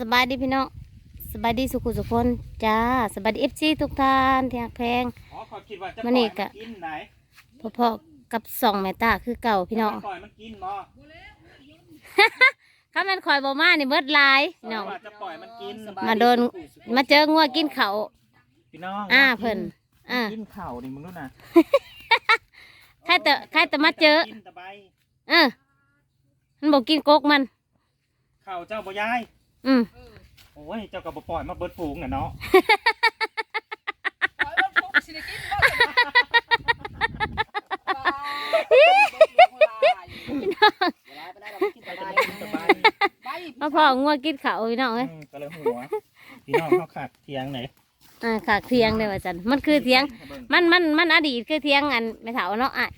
สบายดีพี่น้องสบายดีสุขุสุขคนจ้าสบายดีเอฟซีทุกท่านที่หักแพง อ๋อขอคิดว่าจะมื้อนี้ก็ปล่อยกินไหนพอๆกับสองแม่ตาคือเก่าพี่น้องปล่อยมันกินบ่ข้ามันคอยบอมานี่เบิดหลายพี่น้อง ว่าจะปล่อยมันกินมาโดน มาเจองัวกินเขาวพี่น้องอ่าเพิ่นอ่ากินข้าวนี่มึงรู้นะใครแต่ใครแต่มาเจอ กินตะไบเออมันบอกกินกกมันข้าวเจ้าบ่ยาย อืมโอ้ยเจ้าก็บ่ปล่อยมาเบิดฝูงน่ะเนาะขอให้มันพกสิได้กินบ่ได้ไปจะได้กินตะไบมาพองัวกินเขาวพี่น้องเอ้ยอืมก็เลยหัวพี่น้องเขาขาดเทียงไหนอ่าขากเทียงเลยว่าจันมันคือเทียง มันมันมันอดีตคือเทียงอันไม่เถาเนาะอะ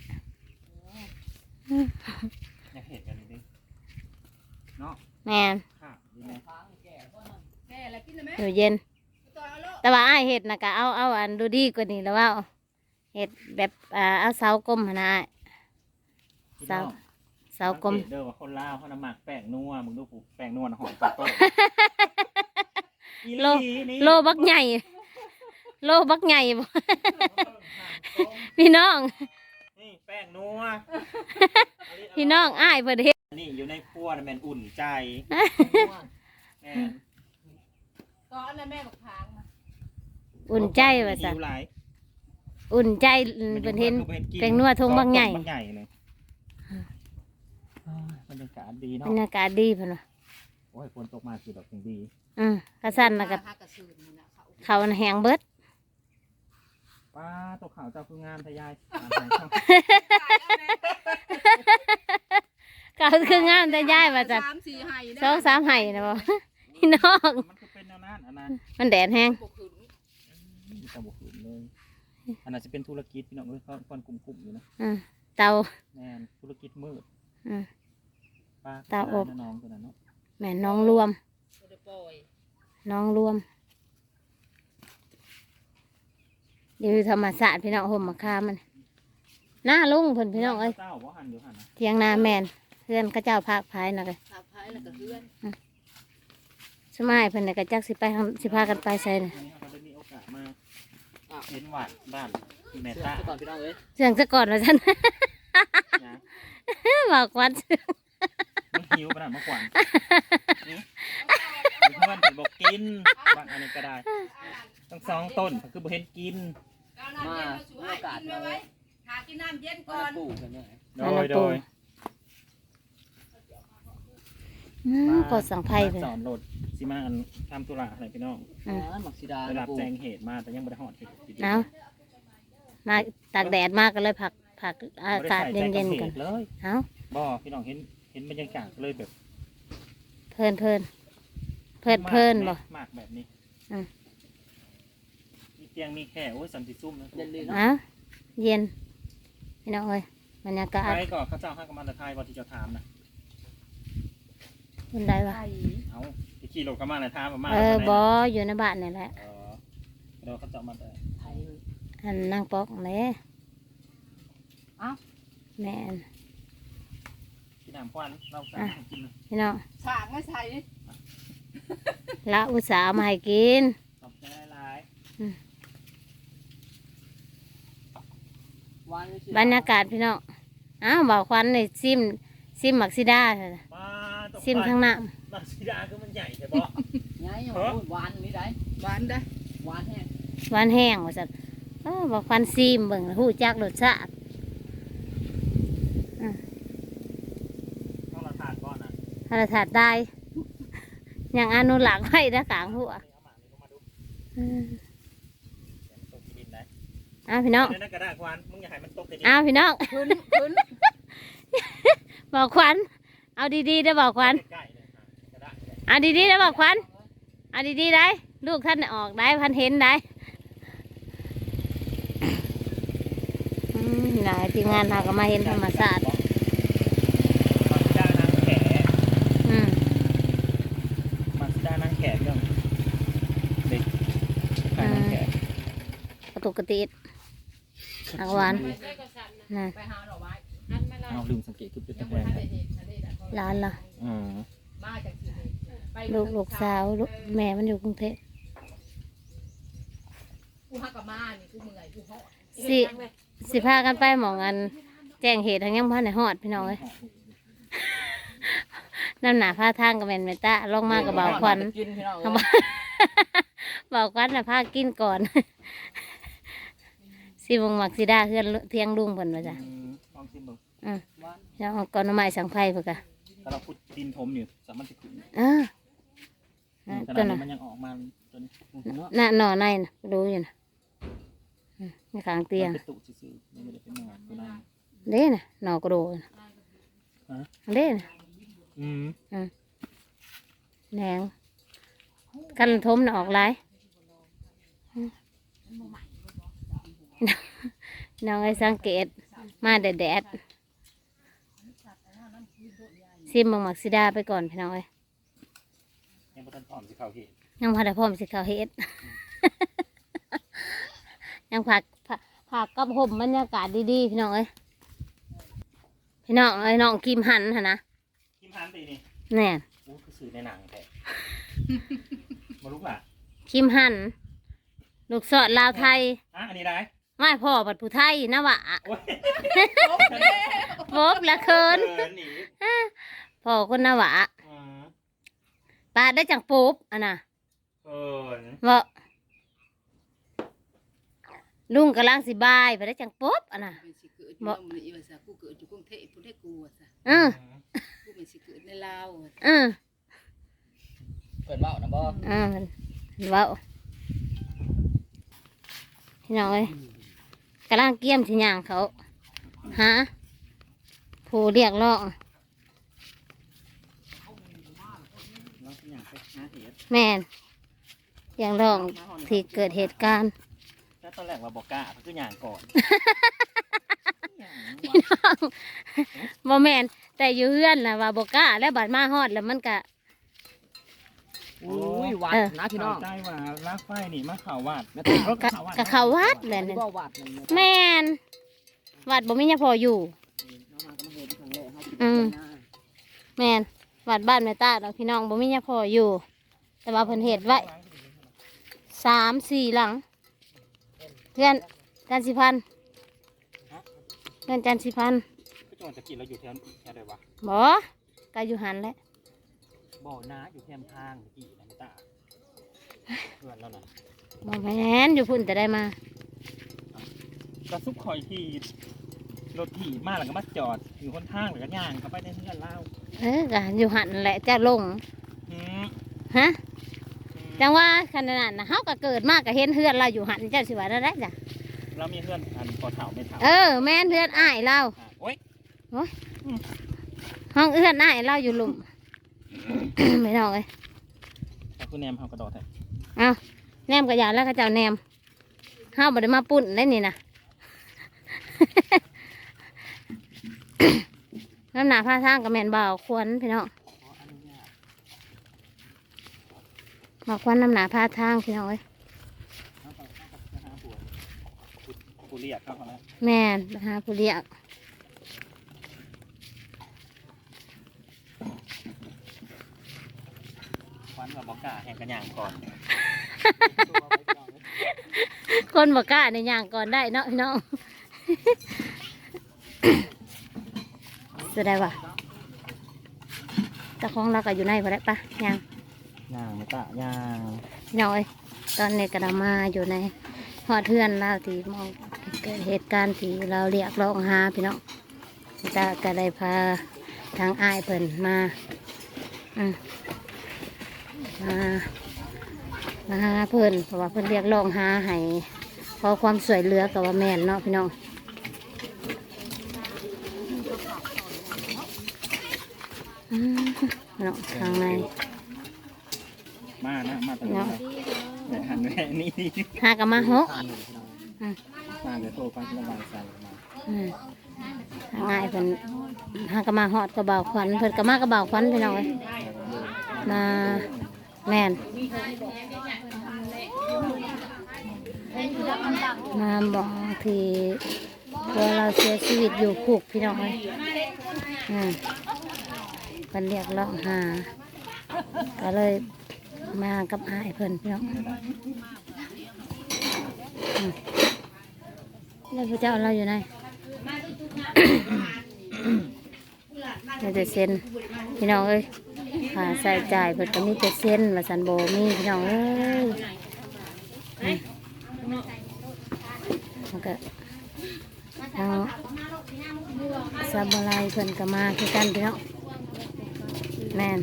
อยากเห็นกันดิเนาะแม่นค่ะดีไหม แม่แล้วกินได้ไหมอยู่เย็นต่อยเอาโลดแต่ว่าอ้ายเห็ดนะกะเอาเอาอันดูดีกว่านี้แล้วว่าเห็ดแบบอ่าเอาเสากลมหั่นนะอ้ายพี่เศร้าน้องเสากลมสังเกตเด้อว่าคนลาวเขาน้ำหมักแป้งนัวมึงดูผูแป้งนัวน่ะหอมปากโตอีโลหลีนี่โลบักใหญ่ โลบักใหญ่บ่พี่น้อง นี่แป้งนัวพี่น้องอ้ายเพิ่นเฮ็ดนี่อยู่ในครัวน่ะแม่นอุ่นใจแม่น ก่อนนะแม่บักพางนะอุ่นใจว่าซั่นหิหลายอุ่นใจเพิ่นเห็นแป้งนัวทงบางใหญ่บางใหญ่เลยอ้ายบรรยากาศดีบเนาะรรยากาศดีเพิ่นว่าโอ้ยฝนตกมาคือดอกอย่างดีอืมกระสั่นแล้วก็หากระสือนี่นะเขาเขาน่ะแหงเบิดป้าตกข่าวเจ้าคืองามทะยายเขาคืองามแต่ย้ายว่าจันสามสี่ไห้นะสองสามไห้นะบ่พี่น้องมัน คือเป็นแนวนั้นอันนั้นมันแดดแห้งบ่ขึ้นมีตะบกขืนเลยอันนั้นจะเป็นธุรกิจพี่น้องเอ้ยเขาคนกลุ่มๆอยู่นะอืมเตาแม่นธุรกิจมืดอืมป้าตาอบ น้องตัวนั้นเนาะแม่น้องรวม บ่ได้ปล่อยน้องรวมเดี๋ยวธรรมศาสตร์พี่น้องห่มมาคามันหน้าลุงเพิ่นพี่น้องเอ้ยเจ้าบ่หันอยู่หันนะเทียงนาแมนเพื่อนเข้าเจ้าภาคพายนะเลย ขับพายแล้วก็เฮือน สมัยเพิ่นน่ะก็จักสิไปทำสิพากันไปใส่น่ะวันนี้เราได้มีโอกาสมาเห็นหวัดบ้านพี่แม่ตาก่อนพี่น้องเอ้ยเสียงซะก่อนว่าซั่น นะบอกวันมันหิวขนาดมากกว่านี่เพื่อนผมบอกกินบางอันนี้ก็ได้ต้องสองต้นคือบ่เห็นกินก้าวน้ำเย็นมาสู่ให้กินไว้ไว้หากินน้ำเย็นก่อนโดอันยนั้นโดปูยอืมกดสั่งไพ่มาเพิ่นสอนโหลด สิมาอันทำตุลาอะไรพี่น้องอืมหมักสีดาได้รับแจ้งเหตุมาแต่ยังไม่ได้หอดเหตุเอามาตากแดดมากก็เลยผักผักอากาศเย็นๆกันเลยเอาบ่พี่น้องเห็นเห็นบรรยากาศเลยแบบเพลินเพลินเพลินเพลินบ่ มากแบบนี้อืมมีเตียงมีแค่โอ้ยสันติซุ่มนะเย็นเลยเอาเย็นพี่น้องเอ้ยบรรยากาศ ใครก็เขาเจ้าให้กำมันตะไคร้บอที่เจะถามนะ เป็นได้ปะเอาที่ขี่รถกำมันตะถามประมาณเออท่าไหร่บออยู่ในบ้านนี่แหละเออเดี๋ยวเขาเจะมาแต่ไทยอันนั่งปอกเลยเอ้าแม่นกินน้ำควันเราสั่งให้กินนะพี่น้องฉากไม่ใส่ละอุตสาห์มาให้กินขอบใจหลายวานบรรยากาศพี่น้องอ้าวบ่าวควันนี่ซิมซิมหมักซิดา ซิมข้างหน้าบักสีดาคือมันใหญ่ใช่ปะไงหวานนี่ได้หวานได้หวานแห้งหวานแห้งว่าสัตว์บ่าวควันซิมเบิ่งหู้จักรสชาติต้องราคาก่อนนะถ้าเราถาดได้ยังอนุรักษ์ไว้นะขางหัวเอามานี่ก็มาดูอืมตกดินนะอ้าวพี่น้องเดี๋ยวนะกระดาษควันมึงอย่าให้มันตกกระดินอ้าวพี่น้องขึ้นขึ้นบอกควัน เอาดีๆได้อบอกควันใกล้ๆเลยอะกระดาษเนี่ยเอาดีๆได้อบอกควันเอาดีๆได้ ลูกท่านออกได้พันเห็นได้อืมหลายทีมงานเราก็มาเห็นธรรมศาสตร์มาซิดานางแขอืมมาซิดานางแขเรื่องเด็กขายนางแขกระตุกกระติดอักหวานนั่นไปหาดอกไม้เอาลืมสังเกตคือเป็นตะแกรงให้ได้เห็นให้ได้ได้ร้านละอืมมาจากที่นี่ไปลูกลูกสาวลูกแม่มันอยู่กรุงเทพกูฮักกับมานี่กูเมื่อยกูเหาะสิสิพากันไปหมองอัน แจ้งเหตุทางยังพันในฮอดพี่น้องเอ้ยน้ำหนาผ้าทางกับแมนเมตตาลงมากับเบาควันกินพี่น้องเอามาเบาควันน่ะพากินก่อนสิวงมักสิดาเพื่อนเที่ยงลุงเพิ่นว่าจ้ะอืมลองชิมดูแล้วเอาก่อนเอาไม้สังไฟเพิ่นกะ ถ้าเราขุดดินถมอยู่สามารถจะขึ้นเอออะขตันาวดน่ะนี้มันยังออกมาจนน่ะหน่อในน่ะดูอยู่น่ะอืมในข้างเตียง มันเป็นตุซื่อๆมันไม่ได้เป็นหมากตัวนั้น เด้น่ะหน่อกระโดดน่ะฮะ เด้น่ะอืมแหนงกันทมน่ะออกหลายอืมน้องไอ้สังเกตมาแดดแดดๆ ซิมบังหมักซิดาไปก่อนพี่น้องเอ้ยยังบ่ทันพร้อมสิเข้าเหตุยังพาได้พร้อมสิเขาวเฮ็ด ยังผักผักผักกับห่มบรรยากาศดีๆพี่น้องเอ้ยพี่น้องเอ้ยน้องกิมหันหนนะคิมฮันตีนี่แน่โอ้คือสื่อในหนังแท้มาลุกล่ะคิมหัน ลูกสอดลาวไทยอะอันนี้ได้ไม่พ่อบัดผู้ไทยนะวะโอ้ยบอบละเคินเออหนี พ่อคนนะวะอืมป้าได้จังปุ๊บอะนะเอินว่าลุงกำลังสิบายไปได้จังปุ๊บอะนะเป็นสิเกิดอยู่มันอีว่าซะกูเกิดอยู่กรุงเทพกูได้กูว่าซะอือกูเป็นสิเกิดในลาวอะอือเปิดเบ้านะบ่อือเว้าพี่น้องเอ้ยกำลังเกี่ยมสิย่างเขาฮะผู้เรียกร้อง น้องอยากไปหาเหตุ แม่นเรียกร้องที่เกิดเหตุการณ์แล้วตอนแรกว่าบอกกล้าเพราะคืออย่างก่อนบ่แม่นแต่อยู่เฮือนน่ะว่าบ่กล้าแล้วบัดมาฮอดแล้วมันก็อุ้ยหวานเออนะพี่น้องเข้าใจว่าลากไฟนี่มาเข่าวาดแม่ตาเออก็ก็เข้าวัดแหละนี่บ่หวานนั่นแม่แม่นวัดบ่มีหยังพออยู่น้องมาก็มาเห็นครั้งแรกเฮาสิอืมไปหน้าแม่นวัดบ้านแม่ตาดอกพี่น้องบ่มีหยังพออยู่ แต่ว่าเพิ่นเฮ็ดไว้สามสี่หลังเพื่อนจันสิพันธ์เพื่อนจันสิพันธ์ก็จังหวัดตะกี้เราอยู่แถวแถวใดวะบ่ก็อยู่หันแหละบ่อน้าอยู่แคมทางตะกี้นะมิตาเพื่อนแล้วนะบ่แม่นอยู่พุ่นแต่ได้มาก็ซุปคอยที่รถถีบมาแล้วก็มาจอดอยู่คนทางแล้วก็ย่างเข้าไปในเพื่อนเล่าเออก็อยู่หันแหละจะลงอืมฮะ จังว่าขนาดนั้นนะเฮาก็เกิดมาก็เห็นเฮือนเราอยู่หันเจ้าสิว่าได้ได้จ้ะเรามีเพื่อนอันพอเถ่าไม่เถ่าเออ แม่นเฮือนอ้ายเราอะโอ๊ยห้องเฮือนอ้ายเราอยู่หลุม ไม่น้องเอ้ยแต่คุณแนมเขากระโดดแท้เอาแนมกระยาแล้วก็เจ้าแนมเฮาบ่ได้มาปุ่นได้นี่นะ น้ำหนาผ้าทางกับแม่นบ่าวควรพี่น้อง ขออนุญาต บ่าวควรน้ำหนาผ้าทางพี่น้องเอ้ยเอาไปเอาไปหาผัวกูเรียกเขาเขาแล้วแม่นไปหาผู้เรียกควันกับบอกกล้าแห่งกันย่างก่อน คนบ่กล้าในอย่างก่อนได้เนาะพี่น้องแสดงว่าตะของเราก็อยู่ในพอได้ปะยัง ย่างไม่ตะย่างพี่น้อยตอนนี้กระมาอยู่ในหอดเทือนเราที่มองเกิดเหตุการณ์ที่เราเรียกร้องหาพี่น้องตาก็ได้พาทางอ้ายเพิ่นมาอมามาหาเพิ่นเพราะว่าเพิ่นเรียกร้องหาให้ขอความสวยเหลือกับว่าแม่นเนาะพี่น้องอืมเนาะทางใน มานะมาตลอดแต่หันแม่นี่หากับมาหกมาเดี๋ยวโทรไประบายสายมาอืมทางง่ายเพิ่นหากะมาฮอดกระเบาควันเพิ่นกะมากระเบาควันพี่น้องเอ้ยมาแม่นมาบอกที่ตัวเราเสียชีวิตอยู่คุกพี่น้องเอ้ยอืมเพิ่นเรียกร้องหาก็เลย มากับอายเพิ่นพี่น้องอืมแล้วพระเจ้าเราอยู่ไหนเราจะเซ็นพี่น้องเอ้ยค่าใส่จ่ายเพิ่นก็มีแต่เซ็นมาสันโบมีพี่น้องเอ้ยอืมมันก็ทางซาบอะไรเพิ่นก็มาคือกันพี่น้องแม่น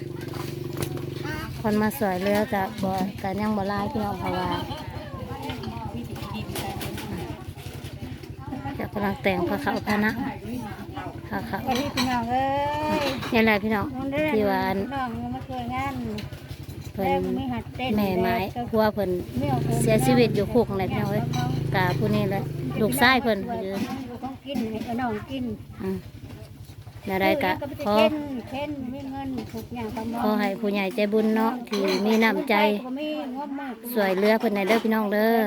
คนมาสวยเรือกับบ่กันยังบ่หลายพี่น้องเพราะว่าจะกำลังแต่งพระเขาพระนะพระเขาวันนี้พี่น้องเอ้ยนี่แหละพี่น้องน้องเด้อที่ว่าอันน้องมาเคยงานเพิ่แต่นไม่หัดเต้นแม่ไม้พัวเพิ่นไม่อาผมเสียชีวิตอยู่คุกนั่นแหละพี่น้องเอ้ยกาผู้นี้แหละลูกชายเพิ่นอยู่ต้องกินให้น้องกินอืม นาได้กะขอเช่นเช่นไม่เงินถูกอย่างประมาณขอให้ผู้ใหญ่ใจบุญเนาะที่มีน้ำใจก็มีงบมากสวยเรือเพิ่นในเด้อพี่น้องเด้อ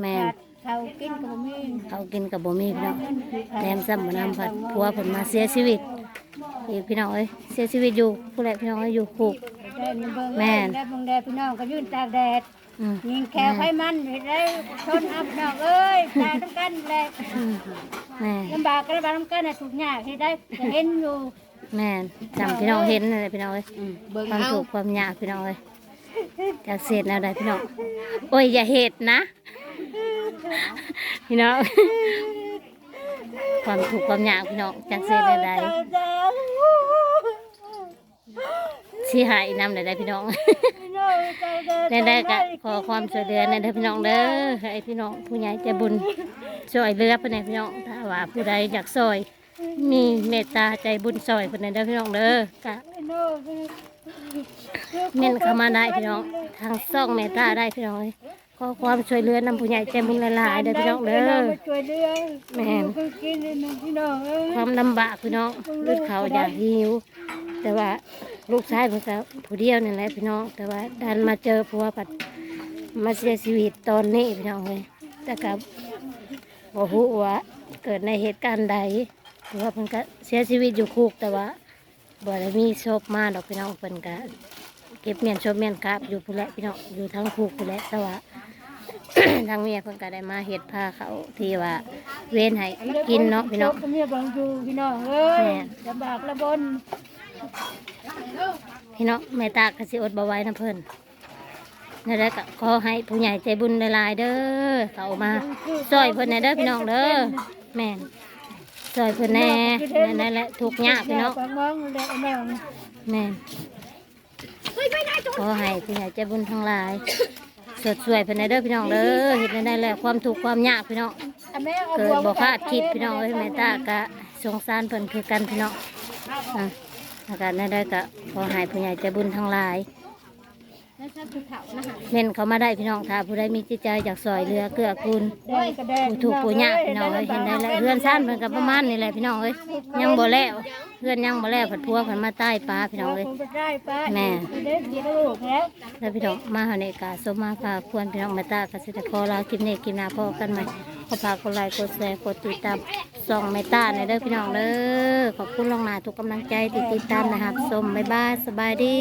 แม่นเขากินก็มีเขากินกับบ่มีพี่น้องแถมซ้ำบ่นำพัดผัวเพิ่นมาเสียชีวิตอีกพี่น้องเอ้ยเสียชีวิตอยู่ผู้ใดพี่น้องเอ้ยอยู่คุกได้เบิ่งแม่นได้เบิ่งแดดพี่น้องก็ยืนตากแดดอืม ยิงแขวไขมันเห็นได้ชนอับน้องเอ้ยตายทั้งกันเลยอืมแม่ลำบากก็ลำบากทั้งกันน่ะทุกอย่างที่ได้ก็เห็นอยู่แม่นจำพี่น้องเห็นนั่นแหละพี่น้องเอ้ยเบิ่งความเอาถูกข์ความยากพี่น้องเอ้ยจากเศษแนวใดพี่น้องโอ้ยอย่าเหตุนะ พี่น้องความถูกข์ความยากพี่น้องจากเศษแนวใดสิหายนำใดๆพี่น้อง ได้ได้ก็ขอความช่วยเหลือในเด้อพี่น้องเด้อให้พี่น้องผู้ใหญ่ใจบุญช่วยเหลือเพื่อนพี่น้องถ้าว่าผู้ใดอยากซอย มีเมตตาใจบุญซอยเพื่อนให้เด้อพี่น้องเด้อกะเม่นเข้ามาได้พี่น้องทางซ่องเมตตาได้พี่น้องขอความช่วยเหลือนำผู้ใหญ่ใจบุญหลายๆเด้อพี่น้องเด้อช่วยเหลือแม่นคือกินเลยนะพี่น้องเอ้ยความลำบากพี่น้องลืดเขาอยากหิว แต่ว่า ลูกชายเพิ่นก็ผู้เดียวนี่แหละพี่น้อง แต่ว่าดันมาเจอผัวปัดมาเสียชีวิตตอนนี้พี่น้องเลยแต่กับบ่ฮู้ว่าเกิดในเหตุการณ์ใดหรือว่าเพิ่นก็เสียชีวิตอยู่คุกแต่ว่าบ่ได้มีศพมาดอกพี่น้องเพิ่นก็เก็บเมียนศพเมียนกราบอยู่พุ่นแหละพี่น้องอยู่ทั้งคุกพุ่นแหละแต่ว่าทางเมียเพิ่นก็ได้มาเฮ็ดพาเขาที่ว่าเว้นให้กินเนาะพี่น้องก็มีบางอยู่พี่น้องเอ้ยแม่นลำบากระบน พี่น้องแม่ตากสิอดบ่ไว้นะเพิ่นนั่นแหละก็ขอให้ผู้ใหญ่ใจบุญหลายเด้อเขามาซอยเพิ่นแน่เด้อพี่น้องเด้อแม่นซอยเพิ่นแน่นั่นแหละทุกข์ยากพี่น้องแม่นขอให้ผู้ใหญ่ใจบุญทั้งหลายสดสวยเพิ่นแน่เด้อพี่น้องเด้อเฮ็ดได้แหละความทุกข์ความยากพี่น้องอะแม่อาเกิดวบ่คาดคิดพี่น้องเอ้ยแม่ตากะสงสารเพิ่นคือกันพี่น้อง อะแล้วก็นั่นได้ก็ขอให้ผู้ใหญ่ใจบุญทั้งหลายเม่นเขามาได้พี่น้องถ้าผู้ใดมีจิตใจอยากซอยเรือเกื้อกูลผู้ถูกผู้ยากพี่น้องเอ้ยเห็นได้แล้วเรือนซ่านเพิ่นกับประมาณนี่แหละพี่น้องเอ้ยยังบ่แล้วเรือนยังบ่แล้วผัดพัวเพิ่นมาใต้ปลาพี่น้องเอ้ยแม่แล้วพี่น้องมาเฮาในกาสมมาพาควรพี่น้องมาตากสิทธิ์ขอลาคลิปนี้คลิปหน้าพอกันใหม่ ขอฝากกดไลค์กดแชร์กดติดตามส่องเมตตาในเด้อพี่น้องเด้อขอบคุณลองหนาทุกกำลังใจที่ติดตามนะครับชมบ๊ายบายสบายดี